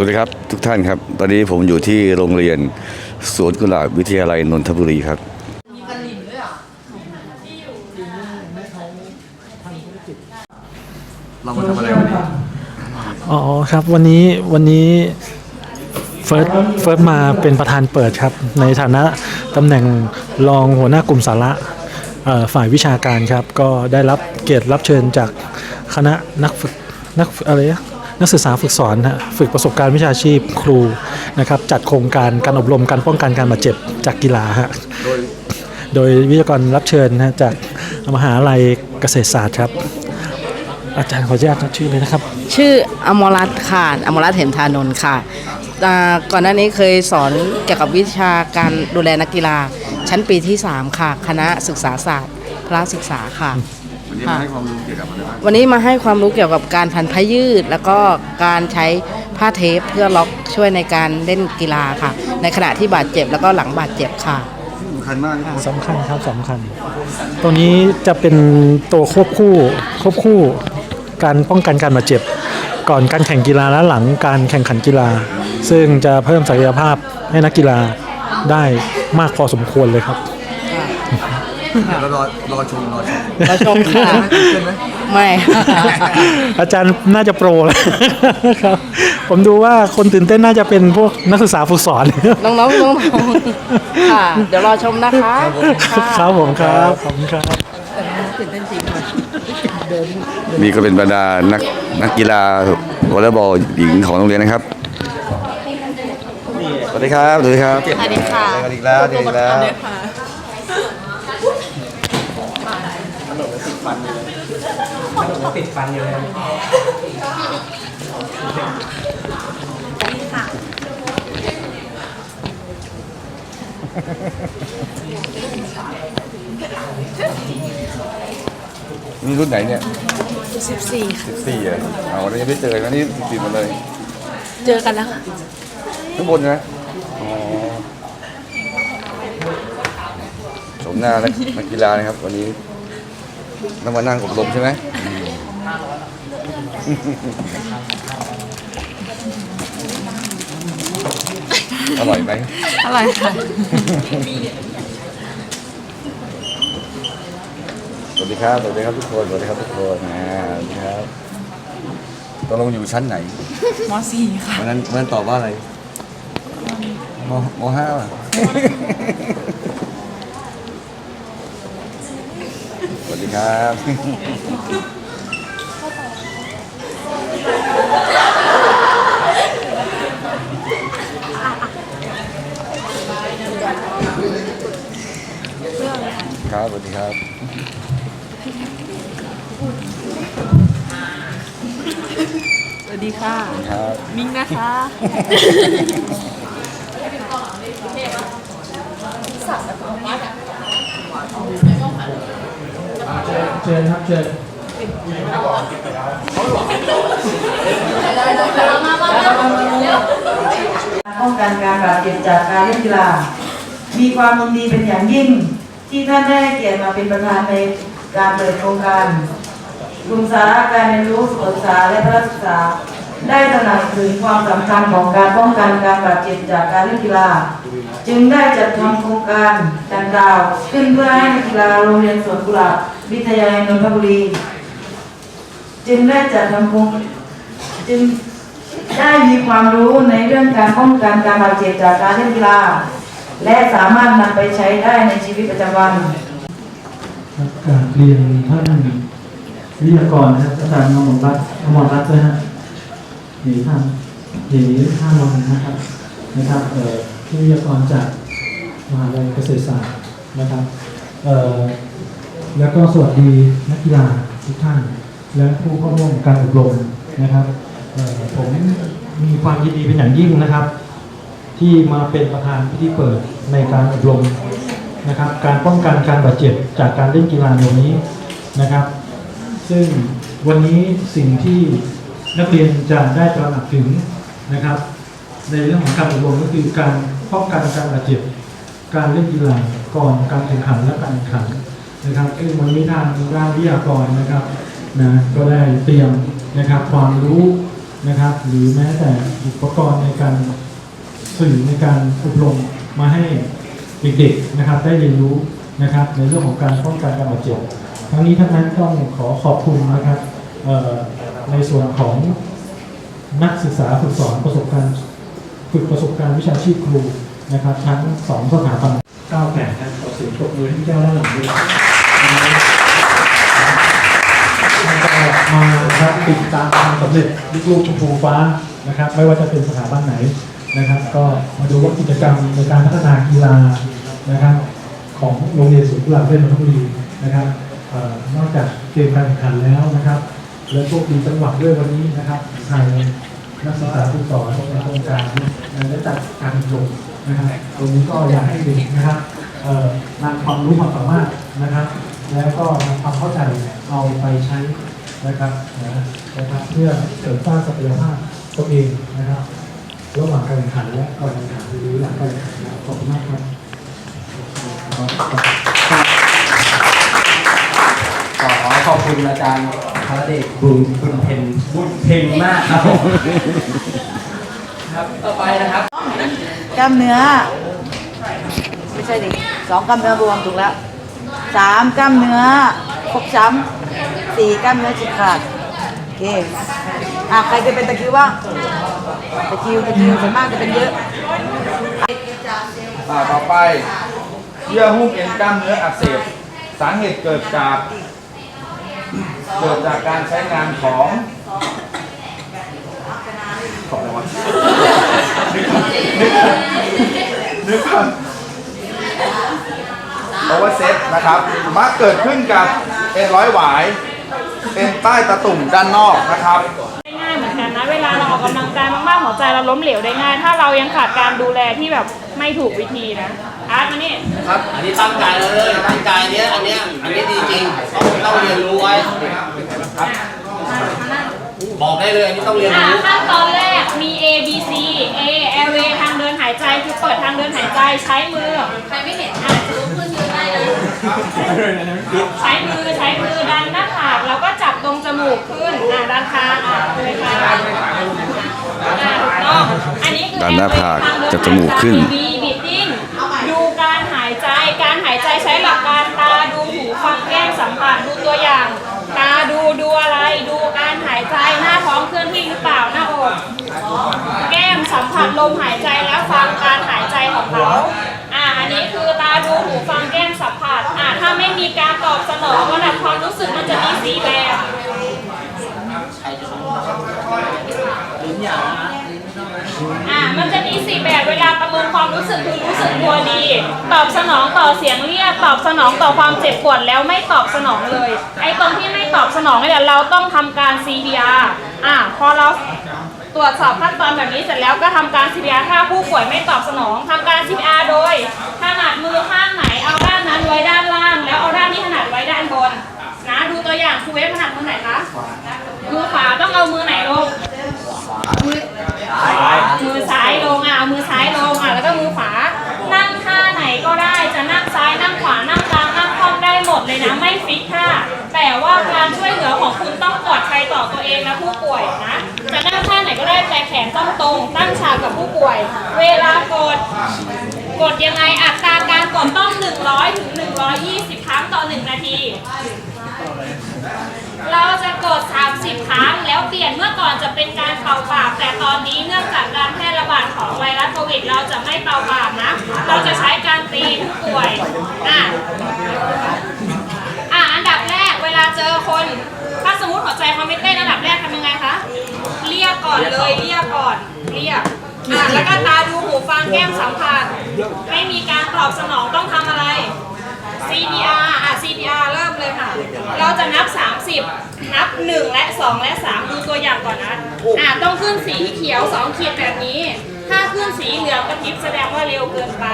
สวัสดีครับทุกท่านครับ ตอนนี้ผมอยู่ที่โรงเรียนสวนกุหลาบวิทยาลัยนนทบุรีครับเรามาทำอะไรวันนี้อ๋อครับวันนี้วันนี้เฟิร์สเฟิร์สมาเป็นประธานเปิดครับ ในฐานะตำแหน่งรองหัวหน้ากลุ่มสาระฝ่ายวิชาการครับ ก็ได้รับเกียรติรับเชิญจากคณะนักฝึกนักอะไรนะ นักศึกษาฝึกสอนฮะฝึกประสบการณ์วิชาชีพครูนะครับจัดโครงการการอบรมการป้องกันการบาดเจ็บจากกีฬาฮะโดยวิทยากรรับเชิญนะจากมหาลัยเกษตรศาสตร์ครับ อาจารย์ขออนุญาตชื่อเลยนะครับ ชื่ออมรรัตน์ค่ะอมรรัตน์เหมทานนท์ค่ะก่อนหน้านี้เคยสอนเกี่ยวกับวิชาการดูแลนักกีฬา ชั้นปีที่ 3 ค่ะ คณะศึกษาศาสตร์พระศึกษาค่ะ นนี้มาให้ความรู้เกี่ยวกับอะไรบ้างวันนี้มาให้ความรู้เกี่ยวกับการพันผ้ายืด แล้วก็การใช้ผ้าเทปเพื่อล็อกช่วยในการเล่นกีฬาค่ะ ในขณะที่บาดเจ็บแล้วก็หลังบาดเจ็บค่ะ สำคัญมากนะสำคัญครับสำคัญ ตัวนี้จะเป็นตัวควบคู่ควบคู่การป้องกันการบาดเจ็บ ก่อนการแข่งกีฬาและหลังการแข่งขันกีฬา ซึ่งจะเพิ่มศักยภาพให้นักกีฬาได้มากพอสมควรเลยครับ เรารอรอชมรอชมเราชมค่ะใช่ไหม ไม่ อาจารย์น่าจะโปรแล้วครับ ผมดูว่าคนตื่นเต้นน่าจะเป็นพวกนักศึกษาฝึกสอน น้องๆน้องๆค่ะ เดี๋ยวรอชมนะคะค่ะครับผมครับขอบคุณครับตื่นเต้นจริงค่ะนี่ก็เป็นบรรดานักนักกีฬาวอลเลย์บอลหญิงของโรงเรียนนะครับ สวัสดีครับ สวัสดีครับสวัสดีค่ะเจอกันอีกแล้วเจอกันอีกแล้ว นี่รุ่นไหนเนี่ยสิบสี่สิบสี่อะเอาวันนี้ยังไม่เจอกันนี่สิบสี่หมาเลย เจอกันแล้วค่ะข้างบนนะอ๋อชมหน้านักนักกีฬานะครับ วันนี้ต้องมานั่งอบรมใช่ไหม อืมอร่อยไหมอร่อยค่ะ สวัสดีครับ สวัสดีครับทุกคน สวัสดีครับทุกคนอ่าสวัสดีครับตกลงอยู่ชั้นไหนมสี่ค่ะวันนั้นวันนั้นตอบว่าอะไรมมห้าป่ะสวัสดีครับ ครับสวัสดีครับสวัสดีค่ะครับมิ้งนะคะ เชิญครับเชิญป้องกันการบาดเจ็บจากการเล่นกีฬา มีความยินดีเป็นอย่างยิ่ง ที่ท่านได้เกียรติมาเป็นประธานในการเปิดโครงการกลุ่มสาระการเรียนรู้ศึกษาและพระศึกษา ได้ตระหนักถึงความสำคัญของการป้องกันการบาดเจ็บจากการเล่นกีฬา จึงได้จัดทำโครงการดังกล่าว ขึ้นเพื่อให้นักกีฬาโรงเรียนสวนกุหลาบวิทยาลัยนนทบุรี จึงได้จัดทำโครงจึงได้มีความรู้ในเรื่องการป้องกันการบาดเจ็บจากการเล่นกีฬา และสามารถนำไปใช้ได้ในชีวิตประจำวันกาบเรียนท่านวิทยากรนะครับอาจารย์มอมรรัตน์อมรรัตน์ด้วยฮะหนีท่านหนีท่านรองนะครับนะครับเอ่อวิทยากรจากมหาลัยเกษตรศาสตร์นะครับเอ่อแล้วก็สวัสดีนักกีฬาทุกท่าน และผู้เข้าร่วมการอบรมนะครับเอ่อผมมีความยินดีเป็นอย่างยิ่งนะครับ ที่มาเป็นประธานพิธีเปิดในการอบรมนะครับการป้องกันการบาดเจ็บจากการเล่นกีฬาในวันนี้นะครับ ซึ่งวันนี้สิ่งที่นักเรียนจะได้ตระหนักถึงนะครับ ในเรื่องของการอบรมก็คือการป้องกันการบาดเจ็บ การเล่นกีฬาก่อนการแข่งขันและการแข่งขันนะครับซึ่งวันนี้ทางด้านวิทยากรนะครับนะก็ได้เตรียมนะครับความรู้นะครับ หรือแม้แต่อุปกรณ์ในการ สื่อในการอบรมมาให้เด็กๆนะครับ ได้เรียนรู้นะครับ ในเรื่องของการป้องกันการบาดเจ็บทั้งนี้ทั้งนั้นต้องขอขอบคุณนะครับเอ่อในส่วนของนักศึกษาฝึกสอนประสบการณ์ฝึกประสบการณ์วิชาชีพครูนะครับ ทั้งสองสถาบันก้าวแก่นะขอเสียงปรบมือให้เจ้าด้านหลังด้วยแล้วก็มาครับติดตามความสำเร็จลูกๆชมพูฟ้านะครับ ไม่ว่าจะเป็นสถาบันไหน นะครับ ก็มาดูว่ากิจกรรมในการพัฒนากีฬานะครับ ของโรงเรียนสวนกุหลาบเล่นนทบุรีนะครับนอกจากเกมการแข่งขันแล้วนะครับ และโชคดีจังหวัดด้วยวันนี้นะครับทางนักศึกษาผู้สอนในโครงการได้จัดการอบรมนะครับตรงนี้ก็อยากให้เด็กนะครับเอ่อนำความรู้ความสามารถนะครับ แล้วก็นำความเข้าใจเอาไปใช้นะครับนะนะครับเพื่อเสริมสร้างศักยภาพตัวเองนะครับ ระหว่างการแข่งขันและก่อนแข่งขันหรือหลังการแข่งขันนะครับขอบคุณมากครับขอขอบคุณอาจารย์พระเดชบุญบุญเพ็ญบุญเพ็ญมากครับผมครับต่อไปนะครับกล้ามเนื้อไม่ใช่ดิสองกล้ามเนื้อรวมถูกแล้วสามกล้ามเนื้อฟกช้ำสี่กล้ามเนื้อฉีกขาดโอเคอะใครจะเป็นตะคริวบ้าง ตะคิวตะคิวส่วนมากจะเป็นเยอะ อ่าต่อไปเยื่อหุ้มเอ็นกล้ามเนื้ออักเสบ สาเหตุเกิดจาก เกิดจากการใช้งานของของอะไรวะนึกก่อนนึกก่อนโอเวอร์เซตนะครับมักเกิดขึ้นกับเอ็นร้อยหวาย เป็นใต้ตะตุ่มด้านนอกนะครับ อนกันนะ เวลาเราออกกำลังกายมากๆหัวใจเราล้มเหลวได้ง่าย ถ้าเรายังขาดการดูแลที่แบบไม่ถูกวิธีนะอาร์ตมานี่ครับอันนี้ตั้งใจเลยตั้งใจเนี้ยอันเนี้ยอันนี้ดีจริงต้องต้องเรียนรู้ไว้บอกได้เลยอันนี้ต้องเรียนอ่ารู้ขั้นตอนแรกมี A B C A airway ทางเดินหายใจคือเปิดทางเดินหายใจใช้มือ ใครไม่เห็นอะลุกขึ้นยืนได้นะ ใช้มือใช้มือดันหน้าผากแล้วก็จับตรงจมูกขึ้นอ่าดันคางอะเลยค่ะอ่าถูกต้องอันนี้คือดันหน้าผากจับจมูกขึ้นดูการหายใจการหายใจใช้หลักการตาดูหูฟังแก้มสัมผัสดูตัวอย่าง ตาดูดูอะไรดูการหายใจหน้าท้องเคลื่อนที่หรือเปล่าหน้าอกแก้มสัมผัสลมหายใจแล้วฟังการหายใจของเขา มันจะมีสีแบบอ่ามันจะมีสี่แบบเวลาประเมินความรู้สึกคือรู้สึกตัวดี ตอบสนองต่อเสียงเรียก ตอบสนองต่อความเจ็บปวดแล้วไม่ตอบสนองเลย ไอ้ตรงที่ไม่ตอบสนองเนี่ยเราต้องทำการ CPR อ่าพอเราตรวจสอบขั้นตอนแบบนี้เสร็จแล้วก็ทำการ CPR ถ้าผู้ป่วยไม่ตอบสนองทำการ CPR โดยถนัดมือข้างไหนเอาด้านนั้นไว้ด้าน รูเวฟถนัดมือไหนคะมือขวาต้องเอามือไหนลง มือซ้ายลงอะเอามือซ้ายลงอะแล้วก็มือขวา นั่งท่าไหนก็ได้จะนั่งซ้ายนั่งขวานั่งกลางนั่งคล่อมได้หมดเลยนะไม่ฟิกท่าแต่ว่าการช่วยเหลือของคุณต้องปลอดภัยต่อตัวเองและผู้ป่วยนะจะนั่งท่าไหนก็ได้แต่แขนต้องตรงตั้งฉากกับผู้ป่วย เวลากด กดยังไงอัตราการกดต้อง 100ถึง120 ครั้งต่อ 1 นาที เราจะกด 30 ครั้ง แเปลี่ยนเมื่อก่อนจะเป็นการเป่าปากแต่ตอนนี้เนื่องจากการแพร่ระบาดของไวรัสโควิด เราจะไม่เป่าปากนะ เราจะใช้การตีผู้ป่วยอะอะอันดับแรกเวลาเจอคน ถ้าสมมติหัวใจเขาไม่เต้นอันดับแรกทำยังไงคะเรียกก่อนเลยเรียกก่อนเรียกอะแล้วก็ตาดูหูฟังแก้มสัมผัสไม่มีการตอบสนองต้องทำอะไร CPR อะ CPR เริ่มเลยค่ะ เราจะนับ 30 นับ 1 และ 2 และ 3 ดูตัวอย่างก่อนนะอะต้องขึ้นสีเขียว 2 ขีดแบบนี้ ถ้าขึ้นสีเหลืองกระพริบแสดงว่าเร็วเกินไป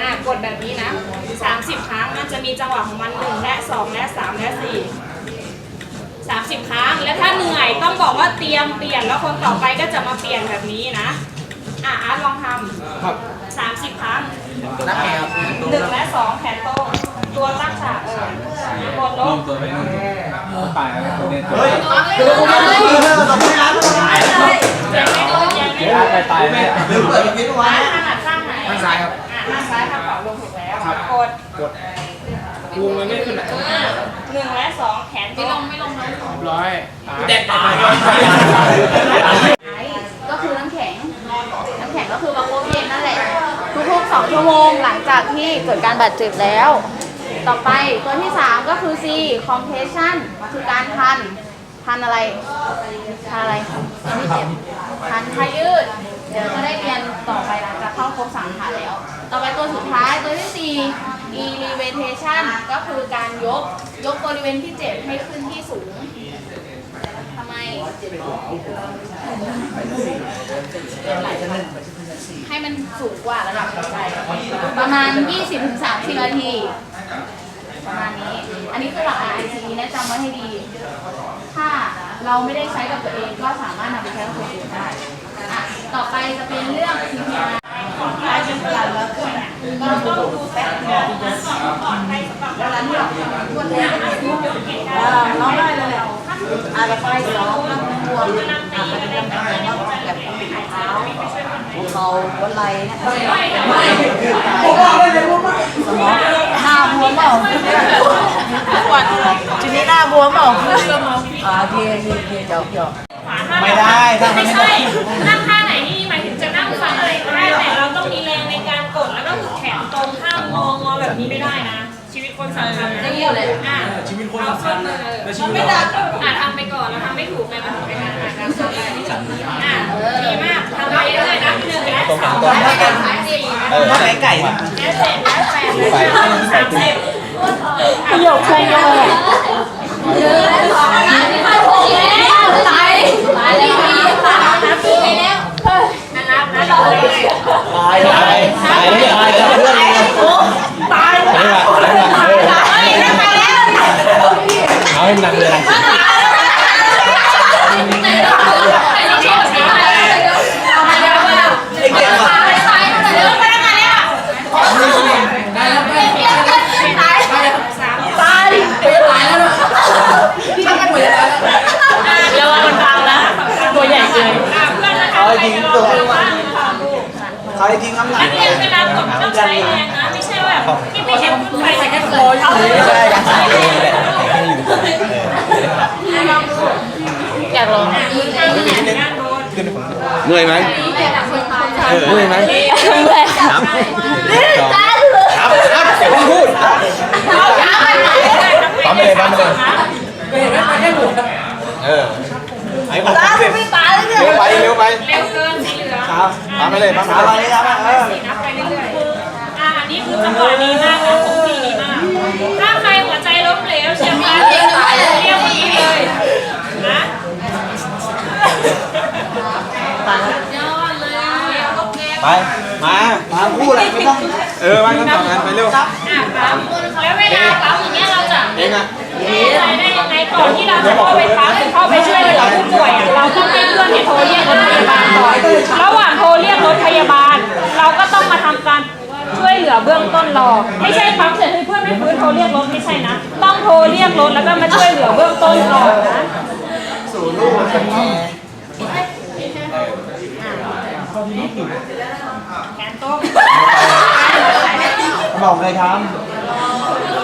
อะกดแบบนี้นะ 30 ครั้งมันจะมีจังหวะของมัน 1 และ 2 และ 3 และ 4 30 ครั้ง และถ้าเหนื่อยต้องบอกว่าเตรียมเปลี่ยน แล้วคนต่อไปก็จะมาเปลี่ยนแบบนี้นะ อะอาร์ตลองทำสามสิบครั้งนักแข่งครับหนึ่งและสองแขนตรง ตัวตั้งฉากเออกดลงตายอะไรตัวเนี้ยเฮ้ยเออตบมือนะตบมือนะตายตายไหมลืมเปิดพิษไว้ถนัดข้างไหนข้างซ้ายครับอะข้างซ้ายทำเป่าลงถูกแล้วกดวงมันไม่ขึ้นไหนอะหนึ่งและสองแขนไม่ลงไม่ลงนะร้อยเด็ดตายก็คือน้ำแข็งน้ำแข็งก็คือประคบเย็นนั่นแหละทุกๆสองชั่วโมงหลังจากที่เกิดการบาดเจ็บแล้ว ต่อไปตัวที่ 3 ก็คือ C compression คือการพัน พันอะไร พันอะไรไม่เจ็บพันพายืด เดี๋ยวจะได้เรียนต่อไปหลังจากเข้าครบสามฐานแล้ว ต่อไปตัวสุดท้ายตัวที่ 4 elevatation ก็คือการยก ยกบริเวณที่เจ็บให้ขึ้นที่สูงทำไมให้มันสูงกว่าระดับหัวใจประมาณ 20-30 นาที ประมาณนี้ อันนี้คือหลัก IC นะจำไว้ให้ดี ถ้าเราไม่ได้ใช้กับตัวเองก็สามารถนำไปใช้กับคนอื่นได้อะต่อไปจะเป็นเรื่อง CPR เราต้องดูแป๊บเดียวนะก่อนไปสำหรับเวลาที่เราทวนแล้วยกเก่งได้ร้องได้เลยแหละอะแล้วไปร้องนั่งบวมกำลังตีกันได้แบบไม่ได้ใจแบบไม่หายใจไม่ไปช่วยคนหัวเขาหัวไหล่เนี่ยไม่แต่ว่าสมองหน้าบ มเปล่าปวดจุดนี้หน้าบวมเปล่าอ่าโอเคโอเคโอเคเดี๋ยวเดี๋ยวไม่ได้ถ้ามันไม่ใช่นั่งท่าไหนนี่หมายถึงจะนั่งฟังอะไรก็ได้แต่เราต้องมีแรงในการกดแล้วก็คือแขนตรงห้ามงองอแบบนี้ไม่ได้นะ ชีวิตคนสำคัญนะเยี่ยวเลยอะชีวิตคนสำคัญมันไม่ได้อะทำไปก่อนแล้วทำไม่ถูกไปมันถูกไปการอะ การทำไปอะดีมากทำไปเรื่อยๆนับหนึ่งและสองและสามสี่เออไก่ไก่และเจ็ดและแปดและเก้าสามสิบประโยคใครเลยเยอะแล้วสองนะที่มาถูกแล้วตายตายแล้วตายแล้วไปแล้วนะนับนะต่อเลยตายตายตายไม่ตายกับเพื่อนเลย ตาย นี่แหละนี่แหละ เฮ้ยนั่งไปแล้ว เอาให้หนักเลย เอามาเยอะมาก ไอ้เก่งว่ะ ตายเยอะไปแล้วไงเนี่ยสามตายตายแล้วเดี๋ยวมันฟังแล้วตัวใหญ่เกินเพื่อนนะคะ เอาให้ทิ้งตัว ว่า เขาให้ทิ้งน้ำหนันักกเรียนเวลากดมันต้องใช้แรงนะไม่ใช่แบบที่ไม่เห็นคุณใครใส่แค่โกนไม่ใช่การใส่เองเลยให้อยู่ตรงนี้อยากลองมือข้างไหนด้านโดนเหนื่อยไหมเออเหนื่อยไหมครับครับครับอย่าเพิ่งพูดปั๊มไปเลยปั๊มไปเลยเออไอ้ปั๊มไปเร็วไปเร็วไป ไปเลยปั๊มไปเลยครับเออสีนับไปเรื่อยๆอ่าอันนี้คือจังหวะดีมากนะของพี่ดีมาก ถ้าใครหัวใจล้มเหลวเชียร์มาเรียกตายเรียกคนนี้เลยนะยอดเลยโอเคไป มา มาพูดอะไรไม่ต้อง เออมากันต่อกันไปเร็วอะปั๊มแล้วเวลาปั๊มอย่างเงี้ยเราจะเองอะแน่ใจได้ยังไงก่อนที่เราจะเข้าไปปั๊มเข้าไปช่วยเหลือผู้ป่วย รเรียกรถแล้วก็มาช่วยเหลือเบื้องต้นก่อนนะแขนตรงบอกเลยท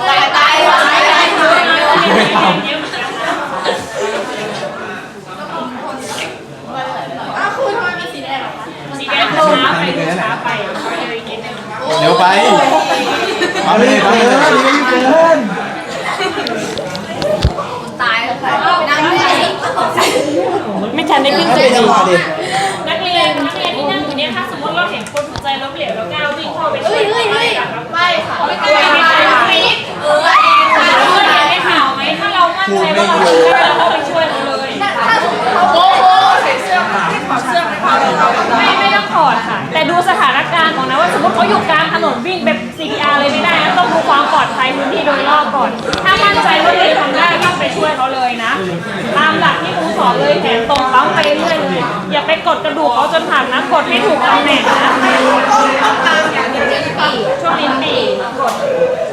ตายตายตายตายตายสีแดงช้าไปช้าไปช้าเลยนิดนึงำเร็วไป เอาเลยเอาเลยเกิน ตายแล้วค่ะนั่งไม่ได้ ไม่ ทันได้ขึ้นเวทีนักเรียนนักเรียนที่นั่งอยู่เนี่ยถ้าสมมติเราเห็นคนหัวใจล้มเหลวแล้วก้าววิ่งเข้าไปช่วยไม่ไม่ไม่ค่ะไม่ไม่ไม่เออเห็นในข่าวไหมถ้าเรามั่นใจว่าเราช่วยเราก็ไปช่วยเขาเลยถ้าสมมติเขาโอ้โหใส่เสื้อไม่ถอดเสื้อไม่ถอดไม่ไม่ต้องถอดค่ะ แต่ดูสถานการณ์ของนะว่าสมมติเขาอยู่กลางถนนวิ่งแบบ CPR เลยไม่ได้นะต้องดูความปลอดภัยพื้นที่โดยรอบก่อน ช่วยเขาเลยนะ ตามหลักที่ครูสอนเลยแขนตรงปั๊มไปเรื่อยเลยอย่าไปกดกระดูกเขาจนหักนะกดให้ถูกตำแหน่งนะช่วงนี้ปีกด